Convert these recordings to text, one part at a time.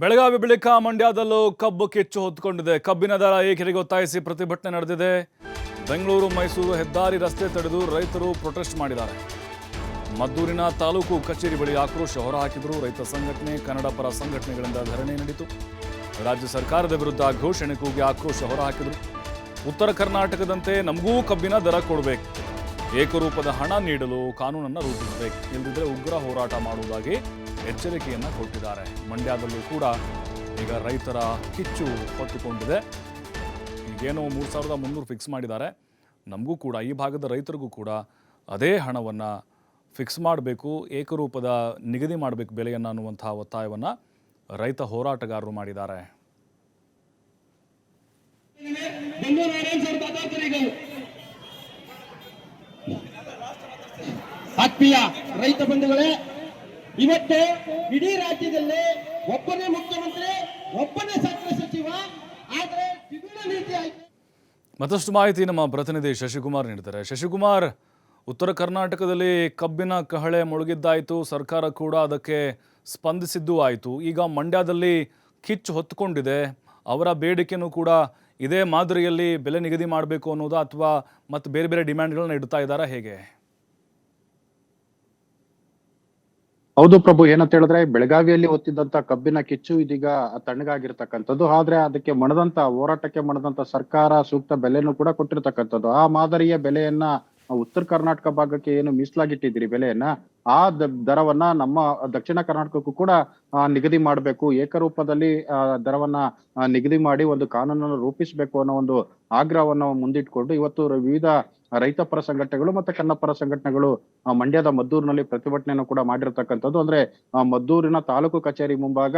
ಬೆಳಗಾವಿ ಬಳಿಕ ಮಂಡ್ಯದಲ್ಲೂ ಕಬ್ಬು ಕಿಚ್ಚು ಹೊತ್ತುಕೊಂಡಿದೆ ಕಬ್ಬಿನ ದರ ಏಕೆರೆಗೆ ಒತ್ತಾಯಿಸಿ ಪ್ರತಿಭಟನೆ ನಡೆದಿದೆ. ಬೆಂಗಳೂರು, ಮೈಸೂರು ಹೆದ್ದಾರಿ ರಸ್ತೆ ತಡೆದು ರೈತರು ಪ್ರೊಟೆಸ್ಟ್ ಮಾಡಿದ್ದಾರೆ. ಮದ್ದೂರಿನ ತಾಲೂಕು ಕಚೇರಿ ಬಳಿ ಆಕ್ರೋಶ ಹೊರಹಾಕಿದರು ರೈತ ಸಂಘಟನೆ, ಕನ್ನಡ ಪರ ಸಂಘಟನೆಗಳಿಂದ ಧರಣಿ ನಡೆಯಿತು. ರಾಜ್ಯ ಸರ್ಕಾರದ ವಿರುದ್ಧ ಘೋಷಣೆ ಕೂಗಿ ಆಕ್ರೋಶ ಹೊರಹಾಕಿದರು. ಉತ್ತರ ಕರ್ನಾಟಕದಂತೆ ನಮಗೂ ಕಬ್ಬಿನ ದರ ಕೊಡಬೇಕು. ಏಕರೂಪದ ಹಣ ನೀಡಲು ಕಾನೂನನ್ನು ರೂಪಿಸಬೇಕು. ಇಲ್ಲದಿದ್ದರೆ ಉಗ್ರ ಹೋರಾಟ ಮಾಡುವುದಾಗಿ ಎಚ್ಚರಿಕೆಯನ್ನು ಕೊಟ್ಟಿದ್ದಾರೆ. ಮಂಡ್ಯದಲ್ಲೂ ಕೂಡ ಈಗ ರೈತರ ಕಿಚ್ಚು ಹೊತ್ತುಕೊಂಡಿದೆ. ಈಗೇನೋ ಮೂರು ಸಾವಿರದ ಮುನ್ನೂರು ಫಿಕ್ಸ್ ಮಾಡಿದ್ದಾರೆ. ನಮಗೂ ಕೂಡ, ಈ ಭಾಗದ ರೈತರಿಗೂ ಕೂಡ ಅದೇ ಹಣವನ್ನು ಫಿಕ್ಸ್ ಮಾಡಬೇಕು, ಏಕರೂಪದ ನಿಗದಿ ಮಾಡಬೇಕು ಬೆಲೆಯನ್ನು ಅನ್ನುವಂಥ ಒತ್ತಾಯವನ್ನು ರೈತ ಹೋರಾಟಗಾರರು ಮಾಡಿದ್ದಾರೆ. ಆತ್ಮೀಯ ರೈತ ಬಂಧುಗಳೇ, ಇವತ್ತು ಇಡೀ ರಾಜ್ಯದಲ್ಲಿ ಒಬ್ಬನೇ ಮುಖ್ಯಮಂತ್ರಿ, ಒಬ್ಬನೇ ಸಕ್ಕರೆ ಸಚಿವ, ಆದರೆ ಮತ್ತಷ್ಟು ಮಾಹಿತಿ ನಮ್ಮ ಪ್ರತಿನಿಧಿ ಶಶಿಕುಮಾರ್ ನೀಡಿದ್ದಾರೆ. ಶಶಿಕುಮಾರ್, ಉತ್ತರ ಕರ್ನಾಟಕದಲ್ಲಿ ಕಬ್ಬಿನ ಕಹಳೆ ಮುಳುಗಿದ್ದಾಯಿತು, ಸರ್ಕಾರ ಕೂಡ ಅದಕ್ಕೆ ಸ್ಪಂದಿಸಿದ್ದು ಆಯಿತು. ಈಗ ಮಂಡ್ಯದಲ್ಲಿ ಕಿಚ್ಚು ಹೊತ್ತುಕೊಂಡಿದೆ ಅವರ ಬೇಡಿಕೆನೂ ಕೂಡ ಇದೇ ಮಾದರಿಯಲ್ಲಿ ಬೆಲೆ ನಿಗದಿ ಮಾಡಬೇಕು ಅನ್ನೋದು ಅಥವಾ ಮತ್ತು ಬೇರೆ ಬೇರೆ ಡಿಮ್ಯಾಂಡ್ಗಳನ್ನ ಇಡ್ತಾ ಇದ್ದಾರಾ ಹೇಗೆ? ಹೌದು ಪ್ರಭು, ಏನಂತ ಹೇಳಿದ್ರೆ ಬೆಳಗಾವಿಯಲ್ಲಿ ಹೊತ್ತಿದ್ದಂತ ಕಬ್ಬಿನ ಕಿಚ್ಚು ಇದೀಗ ತಣ್ಣಗಾಗಿರ್ತಕ್ಕಂಥದ್ದು. ಆದ್ರೆ ಅದಕ್ಕೆ ಮಣದಂತ, ಹೋರಾಟಕ್ಕೆ ಮಣದಂತ ಸರ್ಕಾರ ಸೂಕ್ತ ಬೆಲೆಯನ್ನು ಕೂಡ ಕೊಟ್ಟಿರ್ತಕ್ಕಂಥದ್ದು. ಆ ಮಾದರಿಯ ಬೆಲೆಯನ್ನ ಉತ್ತರ ಕರ್ನಾಟಕ ಭಾಗಕ್ಕೆ ಏನು ಮೀಸಲಾಗಿಟ್ಟಿದ್ದೀರಿ ಬೆಲೆಯನ್ನ? ಆ ದರವನ್ನ ನಮ್ಮ ದಕ್ಷಿಣ ಕರ್ನಾಟಕಕ್ಕೂ ಕೂಡ ನಿಗದಿ ಮಾಡಬೇಕು. ಏಕರೂಪದಲ್ಲಿ ದರವನ್ನ ನಿಗದಿ ಮಾಡಿ ಒಂದು ಕಾನೂನನ್ನು ರೂಪಿಸಬೇಕು ಅನ್ನೋ ಒಂದು ಆಗ್ರಹವನ್ನ ಮುಂದಿಟ್ಕೊಂಡು ಇವತ್ತು ವಿವಿಧ ರೈತ ಪರ ಸಂಘಟನೆಗಳು ಮತ್ತೆ ಕನ್ನಪರ ಸಂಘಟನೆಗಳು ಮಂಡ್ಯದ ಮದ್ದೂರಿನಲ್ಲಿ ಪ್ರತಿಭಟನೆಯನ್ನು ಕೂಡ ಮಾಡಿರ್ತಕ್ಕಂಥದ್ದು. ಅಂದ್ರೆ ಮದ್ದೂರಿನ ತಾಲೂಕು ಕಚೇರಿ ಮುಂಭಾಗ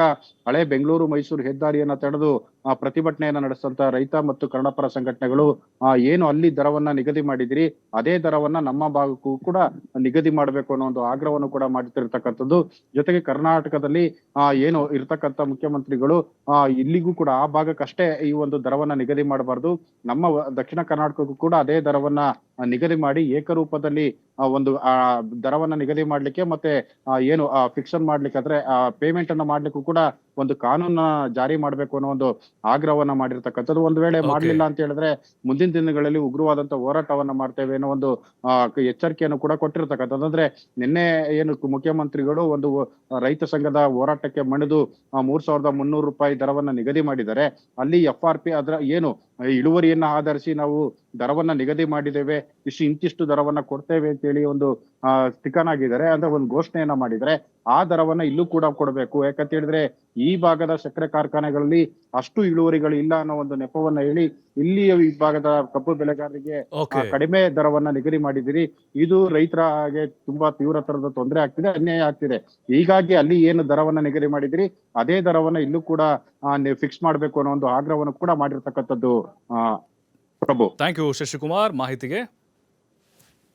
ಹಳೆ ಬೆಂಗಳೂರು ಮೈಸೂರು ಹೆದ್ದಾರಿಯನ್ನ ತಡೆದು ಪ್ರತಿಭಟನೆಯನ್ನ ನಡೆಸಿದಂತ ರೈತ ಮತ್ತು ಕನ್ನಡಪರ ಸಂಘಟನೆಗಳು ಏನು ಅಲ್ಲಿ ದರವನ್ನ ನಿಗದಿ ಮಾಡಿದಿರಿ, ಅದೇ ದರವನ್ನ ನಮ್ಮ ಭಾಗಕ್ಕೂ ಕೂಡ ನಿಗದಿ ಮಾಡಬೇಕು ಅನ್ನೋ ಒಂದು ಆಗ್ರಹವನ್ನು ಕೂಡ ಮಾಡ್ತಿರ್ತಕ್ಕಂಥದ್ದು. ಜೊತೆಗೆ ಕರ್ನಾಟಕದಲ್ಲಿ, ಆ, ಏನು ಇರ್ತಕ್ಕಂಥ ಮುಖ್ಯಮಂತ್ರಿಗಳು ಇಲ್ಲಿಗೂ ಕೂಡ ಆ ಭಾಗಕ್ಕಷ್ಟೇ ಈ ಒಂದು ದರವನ್ನ ನಿಗದಿ ಮಾಡಬಾರ್ದು. ನಮ್ಮ ದಕ್ಷಿಣ ಕರ್ನಾಟಕಕ್ಕೂ ಕೂಡ ಅದೇ ದರವನ್ನ ನಿಗದಿ ಮಾಡಿ ಏಕರೂಪದಲ್ಲಿ ಒಂದು ಆ ದರವನ್ನ ನಿಗದಿ ಮಾಡ್ಲಿಕ್ಕೆ ಮತ್ತೆ ಏನು ಫಿಕ್ಷನ್ ಮಾಡ್ಲಿಕ್ಕೆ ಅಂದ್ರೆ ಪೇಮೆಂಟ್ ಅನ್ನ ಮಾಡ್ಲಿಕ್ಕೂ ಕೂಡ ಒಂದು ಕಾನೂನ ಜಾರಿ ಮಾಡ್ಬೇಕು ಅನ್ನೋ ಒಂದು ಆಗ್ರಹವನ್ನ ಮಾಡಿರ್ತಕ್ಕಂಥದ್ದು. ಒಂದು ವೇಳೆ ಮಾಡ್ಲಿಲ್ಲ ಅಂತ ಹೇಳಿದ್ರೆ ಮುಂದಿನ ದಿನಗಳಲ್ಲಿ ಉಗ್ರವಾದಂತ ಹೋರಾಟವನ್ನ ಮಾಡ್ತೇವೆ ಅನ್ನೋ ಒಂದು ಎಚ್ಚರಿಕೆಯನ್ನು ಕೂಡ ಕೊಟ್ಟಿರ್ತಕ್ಕಂಥದ್ದು. ಅಂದ್ರೆ ನಿನ್ನೆ ಏನು ಮುಖ್ಯಮಂತ್ರಿಗಳು ಒಂದು ರೈತ ಸಂಘದ ಹೋರಾಟಕ್ಕೆ ಮಣಿದು ಮೂರ್ ಸಾವಿರದ ಮುನ್ನೂರು ರೂಪಾಯಿ ದರವನ್ನ ನಿಗದಿ ಮಾಡಿದ್ದಾರೆ. ಅಲ್ಲಿ ಎಫ್ ಆರ್ ಪಿ ಅದರ ಏನು ಇಳುವರಿಯನ್ನ ಆಧರಿಸಿ ನಾವು ದರವನ್ನ ನಿಗದಿ ಮಾಡಿದ್ದೇವೆ. ಇಷ್ಟು ಇಂತಿಷ್ಟು ದರವನ್ನ ಕೊಡ್ತೇವೆ ಅಂತ ಹೇಳಿ ಒಂದು ಸ್ಟಿಕನ್ ಆಗಿದ್ದಾರೆ ಅಂದ್ರೆ ಒಂದು ಘೋಷಣೆಯನ್ನ ಮಾಡಿದ್ದಾರೆ. ಆ ದರವನ್ನ ಇಲ್ಲೂ ಕೂಡ ಕೊಡಬೇಕು. ಯಾಕಂತ ಹೇಳಿದ್ರೆ ಈ ಭಾಗದ ಸಕ್ಕರೆ ಕಾರ್ಖಾನೆಗಳಲ್ಲಿ ಅಷ್ಟು ಇಳುವರಿಗಳು ಇಲ್ಲ ಅನ್ನೋ ಒಂದು ನೆಪವನ್ನ ಹೇಳಿ ಇಲ್ಲಿ ಈ ಭಾಗದ ಕಬ್ಬು ಬೆಳೆಗಾರರಿಗೆ ಕಡಿಮೆ ದರವನ್ನ ನಿಗದಿ ಮಾಡಿದಿರಿ ಇದು ರೈತರ ಹಾಗೆ ತುಂಬಾ ತೀವ್ರ ತರದ ತೊಂದರೆ ಆಗ್ತಿದೆ ಅನ್ಯಾಯ ಆಗ್ತಿದೆ. ಹೀಗಾಗಿ ಅಲ್ಲಿ ಏನು ದರವನ್ನ ನಿಗದಿ ಮಾಡಿದಿರಿ ಅದೇ ದರವನ್ನ ಇಲ್ಲೂ ಕೂಡ ಫಿಕ್ಸ್ ಮಾಡಬೇಕು ಅನ್ನೋ ಒಂದು ಆಗ್ರಹವನ್ನು ಕೂಡ ಮಾಡಿರ್ತಕ್ಕಂಥದ್ದು ಪ್ರಭು. Thank you Shashikumar. ಮಾಹಿತಿಗೆ